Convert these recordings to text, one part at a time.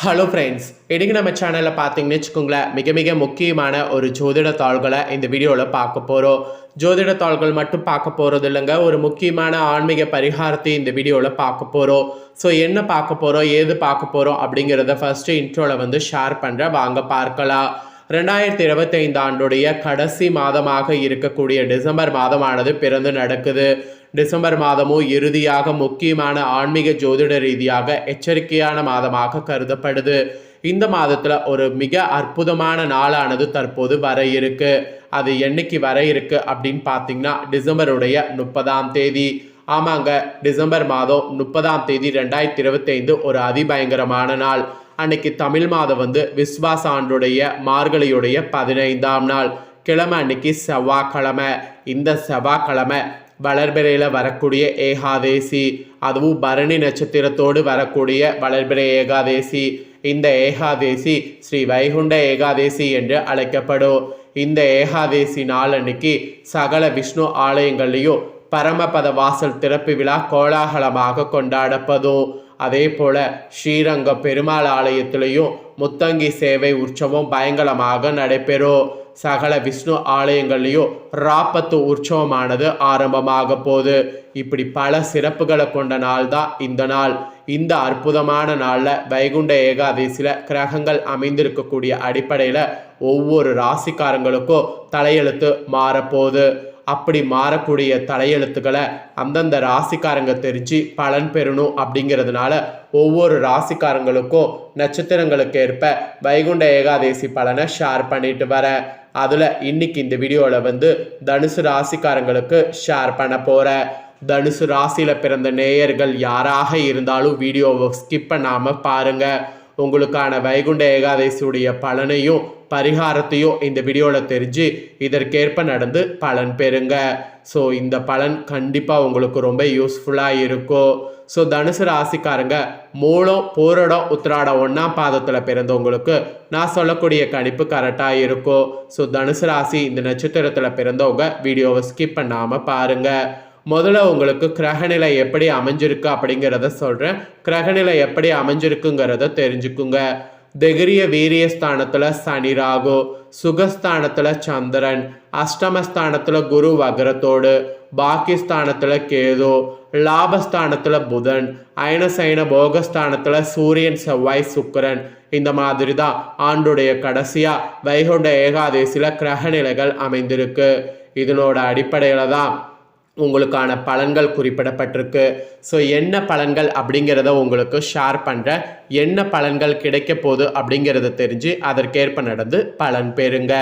Hello friends இன்றைக்கி நம்ம சேனலில் பார்த்தீங்கன்னு வச்சுக்கோங்களேன் மிக மிக முக்கியமான ஒரு ஜோதிட தாள்களை இந்த வீடியோவில் பார்க்க போகிறோம் ஜோதிட தாள்கள் மட்டும் பார்க்க போகிறது இல்லைங்க. ஒரு முக்கியமான ஆன்மீக பரிகாரத்தை இந்த வீடியோவில் பார்க்க போகிறோம் ஸோ என்ன பார்க்க போகிறோம் ஏது பார்க்க போகிறோம் அப்படிங்கிறத ஃபஸ்ட்டு இன்ட்ரோவில் வந்து ஷேர் பண்ணுறேன் வாங்க பார்க்கலாம். ரெண்டாயிரத்தி இருபத்தைந்து ஆண்டுடைய கடைசி மாதமாக இருக்கக்கூடிய டிசம்பர் மாதமானது பிறந்து நடக்குது. டிசம்பர் மாதமும் இறுதியாக முக்கியமான ஆன்மீக ஜோதிட ரீதியாக எச்சரிக்கையான மாதமாக கருதப்படுது. இந்த மாதத்தில் ஒரு மிக அற்புதமான நாளானது தற்போது வர இருக்கு. அது என்னைக்கு வர இருக்கு அப்படின்னு பார்த்தீங்கன்னா டிசம்பருடைய முப்பதாம் தேதி. ஆமாங்க டிசம்பர் மாதம் முப்பதாம் தேதி ரெண்டாயிரத்தி இருபத்தைந்து ஒரு அதிபயங்கரமான நாள். அன்னைக்கு தமிழ் மாதம் வந்து விஸ்வாச ஆண்டுடைய மார்கழியுடைய பதினைந்தாம் நாள். கிழமை அன்னைக்கு செவ்வாய்க்கிழமை. இந்த செவ்வாய்க்கிழமை வளர்பிறையில் வரக்கூடிய ஏகாதேசி அதுவும் பரணி நட்சத்திரத்தோடு வரக்கூடிய வளர்பிறை ஏகாதேசி. இந்த ஏகாதேசி ஸ்ரீ வைகுண்ட ஏகாதேசி என்று அழைக்கப்படும். இந்த ஏகாதேசி நாளன்னைக்கு சகல விஷ்ணு ஆலயங்கள்லையும் பரமபத வாசல் திறப்பு விழா கோலாகலமாக கொண்டாடப்படும். அதே போல ஸ்ரீரங்க பெருமாள் ஆலயத்திலையும் முத்தங்கி சேவை உற்சவம் பயங்கரமாக நடைபெறும். சகல விஷ்ணு ஆலயங்கள்லையும் ராப்பத்து உற்சவமானது ஆரம்பமாக போகுது. இப்படி பல சிறப்புகளை கொண்ட நாள் தான் இந்த நாள். இந்த அற்புதமான நாளில் வைகுண்ட ஏகாதசியில் கிரகங்கள் அமைந்திருக்கக்கூடிய அடிப்படையில் ஒவ்வொரு ராசிக்காரங்களுக்கும் தலையெழுத்து மாறப்போகுது. அப்படி மாறக்கூடிய தலையெழுத்துக்களை அந்தந்த ராசிக்காரங்க தெரிஞ்சு பலன் பெறணும் அப்படிங்கிறதுனால ஒவ்வொரு ராசிக்காரங்களுக்கும் நட்சத்திரங்களுக்கு ஏற்ப வைகுண்ட ஏகாதேசி பலனை ஷேர் பண்ணிட்டு வரேன் அதில் இன்னைக்கு இந்த வீடியோவில் வந்து தனுசு ராசிக்காரங்களுக்கு ஷேர் பண்ண போகிறேன் தனுசு ராசியில் பிறந்த நேயர்கள் யாராக இருந்தாலும் வீடியோவை ஸ்கிப் பண்ணாமல் பாருங்கள் உங்களுக்கான வைகுண்ட ஏகாதசியுடைய பலனையும் பரிகாரத்தையும் இந்த வீடியோவில் தெரிஞ்சு இதற்கேற்ப நடந்து பலன் பெறுங்க. ஸோ இந்த பலன் கண்டிப்பாக உங்களுக்கு ரொம்ப யூஸ்ஃபுல்லாக இருக்கும் ஸோ தனுசு ராசிக்காரங்க மூலம் போரடம் உத்திராடம் ஒன்றாம் பாதத்தில் பிறந்தவங்களுக்கு நான் சொல்லக்கூடிய கணிப்பு கரெக்டாக இருக்கும் ஸோ தனுசு ராசி இந்த நட்சத்திரத்தில் பிறந்தவங்க வீடியோவை ஸ்கிப் பண்ணாமல் பாருங்கள் முதல்ல உங்களுக்கு கிரகநிலை எப்படி அமைஞ்சிருக்கு அப்படிங்கிறத சொல்கிறேன் கிரகநிலை எப்படி அமைஞ்சிருக்குங்கிறத தெரிஞ்சுக்குங்க. திகிரிய வீரிய ஸ்தானத்தில் சனி ராகு சுகஸ்தானத்தில் சந்திரன் அஷ்டமஸ்தானத்தில் குரு வகரத்தோடு பாக்கியஸ்தானத்தில் கேது லாபஸ்தானத்தில் புதன் அயனசைன போகஸ்தானத்தில் சூரியன் செவ்வாய் சுக்கரன். இந்த மாதிரி தான் ஆண்டுடைய கடைசியாக வைகுண்ட ஏகாதேசியில் கிரகநிலைகள் அமைந்திருக்கு. இதனோட அடிப்படையில் தான் உங்களுக்கான பலன்கள் குறிப்பிடப்பட்டிருக்கு. ஸோ என்ன பலன்கள் அப்படிங்கிறத உங்களுக்கு ஷேர் பண்ணுறேன் என்ன பலன்கள் கிடைக்க போகுது அப்படிங்கிறத தெரிஞ்சு அதற்கேற்ப நடந்து பலன் பெறுங்க.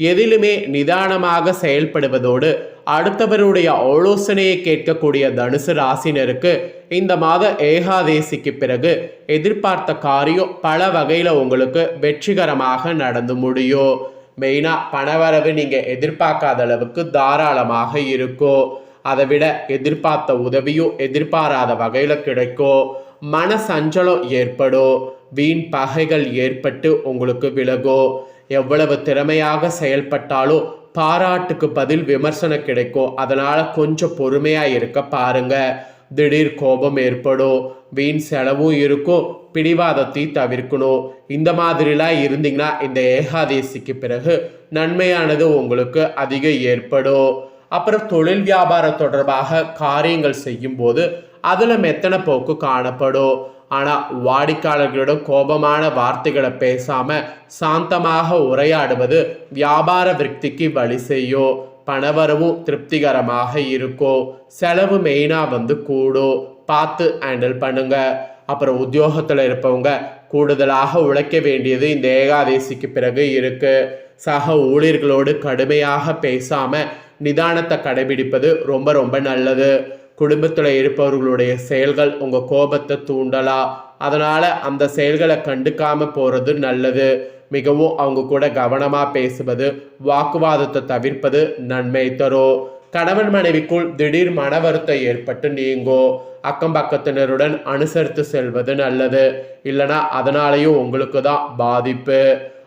எதிலுமே நிதானமாக செயல்படுவதோடு அடுத்தவருடைய ஆலோசனையை கேட்கக்கூடிய தனுசு ராசினருக்கு இந்த மாத ஏகாதேசிக்கு பிறகு எதிர்பார்த்த காரியம் பல வகையில் உங்களுக்கு வெற்றிகரமாக நடந்து முடியும். மெயினாக பணவரவு நீங்கள் எதிர்பார்க்காத அளவுக்கு தாராளமாக இருக்கும். அதை விட எதிர்பார்த்த உதவியும் எதிர்பாராத வகையில் கிடைக்கும் மன சஞ்சலம் ஏற்படும் வீண் பகைகள் ஏற்பட்டு உங்களுக்கு விலகும் எவ்வளவு திறமையாக செயல்பட்டாலும் பாராட்டுக்கு பதில் விமர்சனம் கிடைக்கும் அதனால் கொஞ்சம் பொறுமையாக இருக்க பாருங்க. திடீர் கோபம் ஏற்படும் வீண் செலவும் இருக்கும் பிடிவாதத்தை தவிர்க்கணும் இந்த மாதிரிலாம் இருந்தீங்கன்னா இந்த ஏகாதேசிக்கு பிறகு நன்மையானது உங்களுக்கு அதிகம் ஏற்படும் அப்புறம் தொழில் வியாபாரம் தொடர்பாக காரியங்கள் செய்யும்போது அதில் மெத்தன போக்கு காணப்படும். ஆனால் வாடிக்கையாளர்களிடம் கோபமான வார்த்தைகளை பேசாமல் சாந்தமாக உரையாடுவது வியாபார விருத்திக்கு வழி செய்யும். பணவரவும் திருப்திகரமாக இருக்கும். செலவு மெயினாக வந்து கூடும். பார்த்து ஹேண்டில் பண்ணுங்க. அப்புறம் உத்தியோகத்தில் இருப்பவங்க கூடுதலாக உழைக்க வேண்டியது இந்த ஏகாதேசிக்கு பிறகு இருக்கு. சக ஊழியர்களோடு கடுமையாக பேசாமல் நிதானத்தை கடைபிடிப்பது ரொம்ப ரொம்ப நல்லது. குடும்பத்தில் இருப்பவர்களுடைய செயல்கள் உங்கள் கோபத்தை தூண்டலாம் அதனால் அந்த செயல்களை கண்டுக்காமல் போகிறது நல்லது. மிகவும் அவங்க கூட கவனமாக பேசுவது வாக்குவாதத்தை தவிர்ப்பது நன்மை தரும். கணவன் மனைவிக்குள் திடீர் மன வருத்தம் ஏற்பட்டு நீங்கோ அக்கம் பக்கத்தினருடன் அனுசரித்து செல்வது நல்லது. இல்லைனா அதனாலேயும் உங்களுக்கு தான் பாதிப்பு.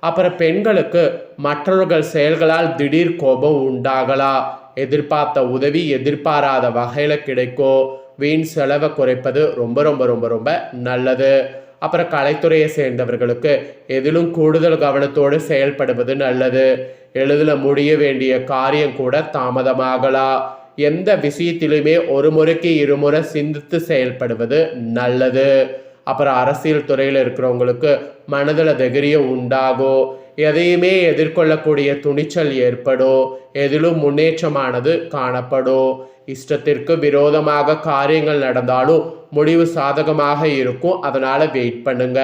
அப்புறம் பெண்களுக்கு மற்றவர்கள் செயல்களால் திடீர் கோபம் உண்டாகலாம் எதிர்பார்த்த உதவி எதிர்பாராத வகையில் கிடைக்கும் வீண் செலவை குறைப்பது ரொம்ப ரொம்ப ரொம்ப ரொம்ப நல்லது. அப்புறம் கலைத்துறையை சேர்ந்தவர்களுக்கு எதிலும் கூடுதல் கவனத்தோடு செயல்படுவது நல்லது. எளிதில் முடிய வேண்டிய காரியம் கூட தாமதமாகலாம் எந்த விஷயத்திலுமே ஒரு முறைக்கு இருமுறை சிந்தித்து செயல்படுவது நல்லது. அப்புறம் அரசியல் துறையில் இருக்கிறவங்களுக்கு மனதில் தைரியம் உண்டாகும் எதையுமே எதிர்கொள்ளக்கூடிய துணிச்சல் ஏற்படும் எதிலும் முன்னேற்றமானது காணப்படும் இஷ்டத்திற்கு விரோதமாக காரியங்கள் நடந்தாலும் முடிவு சாதகமாக இருக்கும். அதனால் வெயிட் பண்ணுங்க.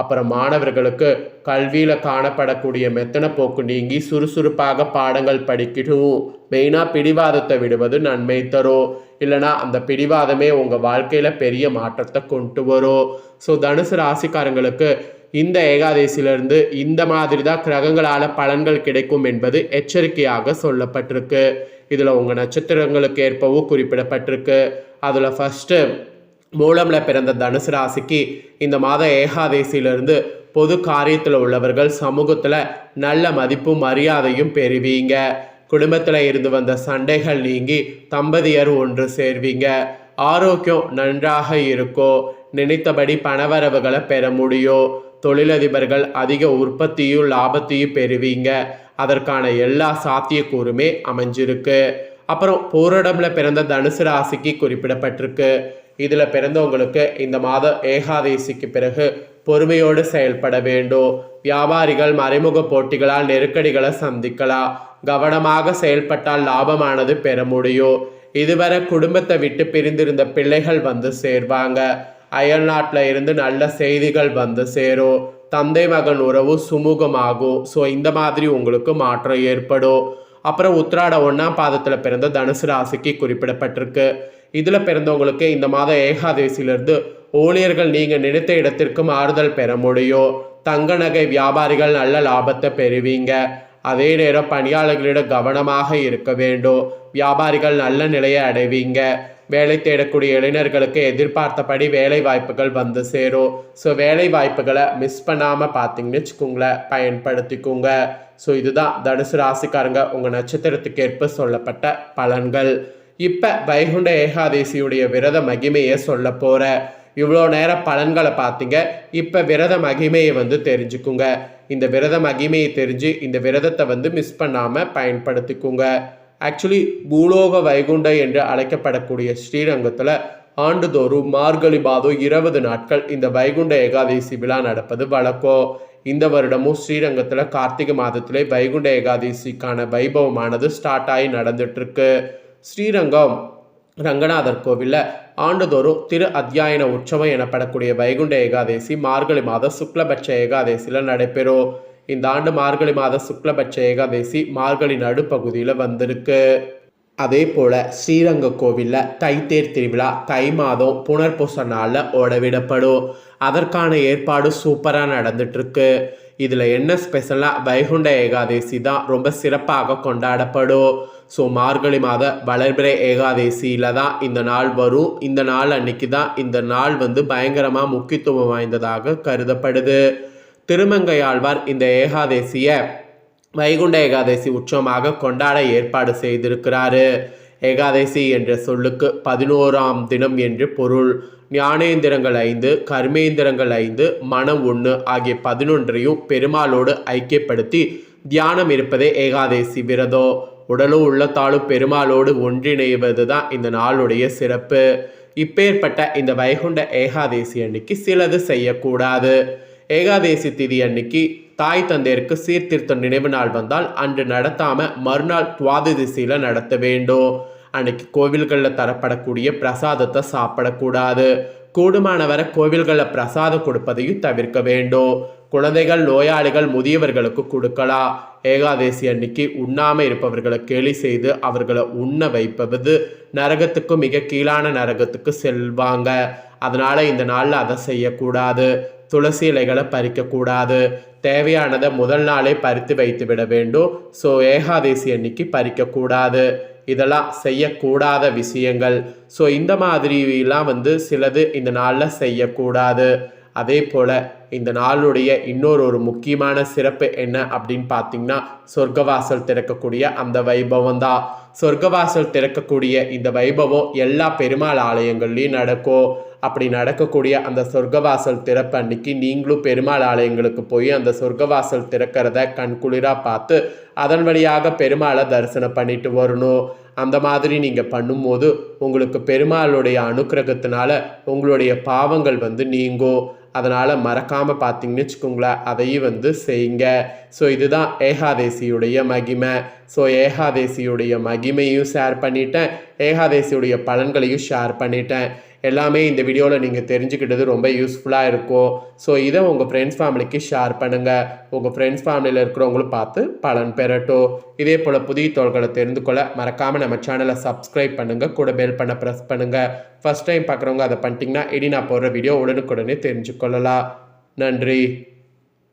அப்புறம் மாணவர்களுக்கு கல்வியில் காணப்படக்கூடிய மெத்தன போக்கு நீங்கி சுறுசுறுப்பாக பாடங்கள் படிக்கணும். மெயினாக பிடிவாதத்தை விடுவது நன்மை தரும். இல்லைனா அந்த பிடிவாதமே உங்கள் வாழ்க்கையில் பெரிய மாற்றத்தை கொண்டு வரும். ஸோ தனுசு ராசிக்காரங்களுக்கு இந்த ஏகாதசியிலிருந்து இந்த மாதிரி தான் கிரகங்களால் பலன்கள் கிடைக்கும் என்பது எச்சரிக்கையாக சொல்லப்பட்டிருக்கு. இதில் உங்கள் நட்சத்திரங்களுக்கு ஏற்பவும் குறிப்பிடப்பட்டிருக்கு. அதில் ஃபஸ்ட்டு மூலமில் பிறந்த தனுசு ராசிக்கு இந்த மாத ஏகாதசியிலிருந்து பொது காரியத்தில் உள்ளவர்கள் சமூகத்தில் நல்ல மதிப்பும் மரியாதையும் பெறுவீங்க. குடும்பத்தில் இருந்து வந்த சண்டைகள் நீங்கி தம்பதியர் ஒன்று சேர்வீங்க. ஆரோக்கியம் நன்றாக இருக்கோ? நினைத்தபடி பணவரவுகளை பெற முடியும் தொழிலதிபர்கள் அதிக உற்பத்தியும் லாபத்தையும் பெறுவீங்க. அதற்கான எல்லா சாத்தியக்கூறுமே அமைஞ்சிருக்கு. அப்புறம் பூரடம்ல பிறந்த தனுசு ராசிக்கு குறிப்பிடப்பட்டிருக்கு. இதில் பிறந்தவங்களுக்கு இந்த மாத ஏகாதேசிக்கு பிறகு பொறுமையோடு செயல்பட வேண்டும் வியாபாரிகள் மறைமுக போட்டிகளால் நெருக்கடிகளை சந்திக்கலாம். கவனமாக செயல்பட்டால் லாபமானது பெற முடியும். இதுவரை குடும்பத்தை விட்டு பிரிந்திருந்த பிள்ளைகள் வந்து சேர்வாங்க. அயல்நாட்டில் இருந்து நல்ல செய்திகள் வந்து சேரும். தந்தை மகன் உறவு சுமூகமாகும். ஸோ இந்த மாதிரி உங்களுக்கு மாற்றம் ஏற்படும். அப்புறம் உத்திராட ஒன்றாம் பாதத்தில் பிறந்த தனுசு ராசிக்கு குறிப்பிடப்பட்டிருக்கு. இதில் பிறந்தவங்களுக்கு இந்த மாத ஏகாதசியிலிருந்து ஊழியர்கள் நீங்கள் நினைத்த இடத்திற்கும் ஆறுதல் பெற முடியும். தங்க நகை வியாபாரிகள் நல்ல லாபத்தை பெறுவீங்க. அதே நேரம் பணியாளர்களிடம் கவனமாக இருக்க வேண்டும். வியாபாரிகள் நல்ல நிலையை அடைவீங்க. வேலை தேடக்கூடிய இளைஞர்களுக்கு எதிர்பார்த்தபடி வேலை வாய்ப்புகள் வந்து சேரும். ஸோ வேலை வாய்ப்புகளை மிஸ் பண்ணாமல் பார்த்தீங்கன்னு வச்சுக்கோங்களேன் பயன்படுத்திக்கோங்க. ஸோ இதுதான் தனுசு ராசிக்காரங்க உங்கள் நட்சத்திரத்துக்கு ஏற்ப சொல்லப்பட்ட பலன்கள். இப்போ வைகுண்ட ஏகாதசியுடைய விரத மகிமையை சொல்ல போகிற இவ்வளோ நேரம் பலன்களை பார்த்தீங்க இப்போ விரத மகிமையை வந்து தெரிஞ்சுக்குங்க. இந்த விரத மகிமையை தெரிஞ்சு இந்த விரதத்தை வந்து மிஸ் பண்ணாமல் பயன்படுத்திக்குங்க. ஆக்சுவலி பூலோக வைகுண்ட என்று அழைக்கப்படக்கூடிய ஸ்ரீரங்கத்தில் ஆண்டுதோறும் மார்கழி மாதம் இருபது நாட்கள் இந்த வைகுண்ட ஏகாதசி விழா நடப்பது வழக்கம் இந்த வருடமும் ஸ்ரீரங்கத்தில் கார்த்திகை மாதத்திலே வைகுண்ட ஏகாதசிக்கான வைபவமானது ஸ்டார்ட் ஆகி நடந்துட்டுருக்கு ஸ்ரீரங்கம் ரங்கநாதர் கோவிலில் ஆண்டுதோறும் திரு அத்தியாயன உற்சவம் எனப்படக்கூடிய வைகுண்ட ஏகாதேசி மார்கழி மாத சுக்லபட்ச ஏகாதேசியில் நடைபெறும். இந்த ஆண்டு மார்கழி மாத சுக்லபட்ச ஏகாதேசி மார்கழி நடுப்பகுதியில் வந்திருக்கு. அதே போல் ஸ்ரீரங்க கோவிலில் தைத்தேர் திருவிழா தை மாதம் புனர்பூச நாளில் ஓடவிடப்படும். அதற்கான ஏற்பாடு சூப்பராக நடந்துட்டுருக்கு இதில் என்ன ஸ்பெஷலாக வைகுண்ட ஏகாதசி தான் ரொம்ப சிறப்பாக கொண்டாடப்படும். ஸோ மார்கழி மாத வளர்பிறை ஏகாதேசியில் தான் இந்த நாள் வரும். இந்த நாள் அன்னைக்கு தான் இந்த நாள் வந்து பயங்கரமாக முக்கியத்துவம் வாய்ந்ததாக கருதப்படுது. திருமங்கையாழ்வார் இந்த ஏகாதசியை வைகுண்ட ஏகாதசி உற்சவமாக கொண்டாட ஏற்பாடு செய்திருக்கிறாரு. ஏகாதசி என்ற சொல்லுக்கு பதினோராம் தினம் என்று பொருள். ஞானேந்திரங்கள் ஐந்து கர்மேந்திரங்கள் ஐந்து மனம் ஒன்று ஆகிய பதினொன்றையும் பெருமாளோடு ஐக்கியப்படுத்தி தியானம் இருப்பதே ஏகாதசி விரதம். உடலும் உள்ளத்தாலும் பெருமாளோடு ஒன்றிணைவது தான் இந்த நாளுடைய சிறப்பு. இப்பேற்பட்ட இந்த வைகுண்ட ஏகாதசி அன்னைக்கு சிலது செய்யக்கூடாது. ஏகாதசி திதி அன்னைக்கு தாய் தந்தையருக்கு சீர்திருத்த நினைவு நாள் வந்தால் அன்று நடத்தாம மறுநாள் துவாதசியில நடத்த வேண்டும். அன்னைக்கு கோவில்களில் தரப்படக்கூடிய பிரசாதத்தை சாப்பிடக்கூடாது. கூடுமானவரை கோவில்களில் பிரசாதம் கொடுப்பதையும் தவிர்க்க வேண்டும். குழந்தைகள் நோயாளிகள் முதியவர்களுக்கு கொடுக்கலாம். ஏகாதசி அன்னைக்கு உண்ணாமல் இருப்பவர்களை கேலி செய்து அவர்களை உண்ண வைப்பது நரகத்துக்கு மிக கீழான நரகத்துக்கு செல்வாங்க. அதனால் இந்த நாளில் அதை செய்யக்கூடாது. துளசி இலைகளை பறிக்கக்கூடாது. தேவையானதை முதல் நாளே பறித்து வைத்து விட வேண்டும். ஸோ ஏகாதசி அன்னைக்கு பறிக்கக்கூடாது. இதெல்லாம் செய்யக்கூடாத விஷயங்கள். ஸோ இந்த மாதிரிலாம் வந்து சிலது இந்த நாளில் செய்யக்கூடாது. அதே போல் இந்த நாளுடைய இன்னொரு ஒரு முக்கியமான சிறப்பு என்ன அப்படின்னு பார்த்தீங்கன்னா சொர்க்கவாசல் திறக்கக்கூடிய அந்த வைபவம் தான் சொர்க்கவாசல் திறக்கக்கூடிய இந்த வைபவம் எல்லா பெருமாள் ஆலயங்கள்லேயும் நடக்கும். அப்படி நடக்கக்கூடிய அந்த சொர்க்கவாசல் திறப்பு அன்னைக்கு நீங்களும் பெருமாள் ஆலயங்களுக்கு போய் அந்த சொர்க்கவாசல் திறக்கிறத கண்குளிராக பார்த்து அதன் வழியாக பெருமாளை தரிசனம் பண்ணிட்டு வரணும். அந்த மாதிரி நீங்கள் பண்ணும்போது உங்களுக்கு பெருமாளுடைய அனுக்கிரகத்தினால உங்களுடைய பாவங்கள் வந்து நீங்கும். அதனால் மறக்காமல் பார்த்தீங்கன்னு வச்சுக்கோங்களேன் அதையும் வந்து செய்யுங்க. ஸோ இதுதான் ஏகாதேசியுடைய மகிமை. ஸோ ஏகாதேசியுடைய மகிமையும் ஷேர் பண்ணிட்டேன். ஏகாதேசியுடைய பலன்களையும் ஷேர் பண்ணிட்டேன். எல்லாமே இந்த வீடியோவில் நீங்கள் தெரிஞ்சுக்கிட்டது ரொம்ப யூஸ்ஃபுல்லாக இருக்கும். ஸோ இதை உங்கள் ஃப்ரெண்ட்ஸ் ஃபேமிலிக்கு ஷேர் பண்ணுங்கள் உங்கள் ஃப்ரெண்ட்ஸ் ஃபேமிலியில் இருக்கிறவங்களும் பார்த்து பலன் பெறட்டும். இதே போல் புதிய தோள்களை தெரிந்து கொள்ள மறக்காமல் நம்ம சேனலை சப்ஸ்கிரைப் பண்ணுங்கள் கூட பெல் பண்ண ப்ரெஸ் பண்ணுங்கள் ஃபஸ்ட் டைம் பார்க்குறவங்க அதை பண்ணிட்டீங்கன்னா இனி நான் போடுற வீடியோ உடனுக்குடனே தெரிஞ்சுக்கொள்ளலாம் நன்றி.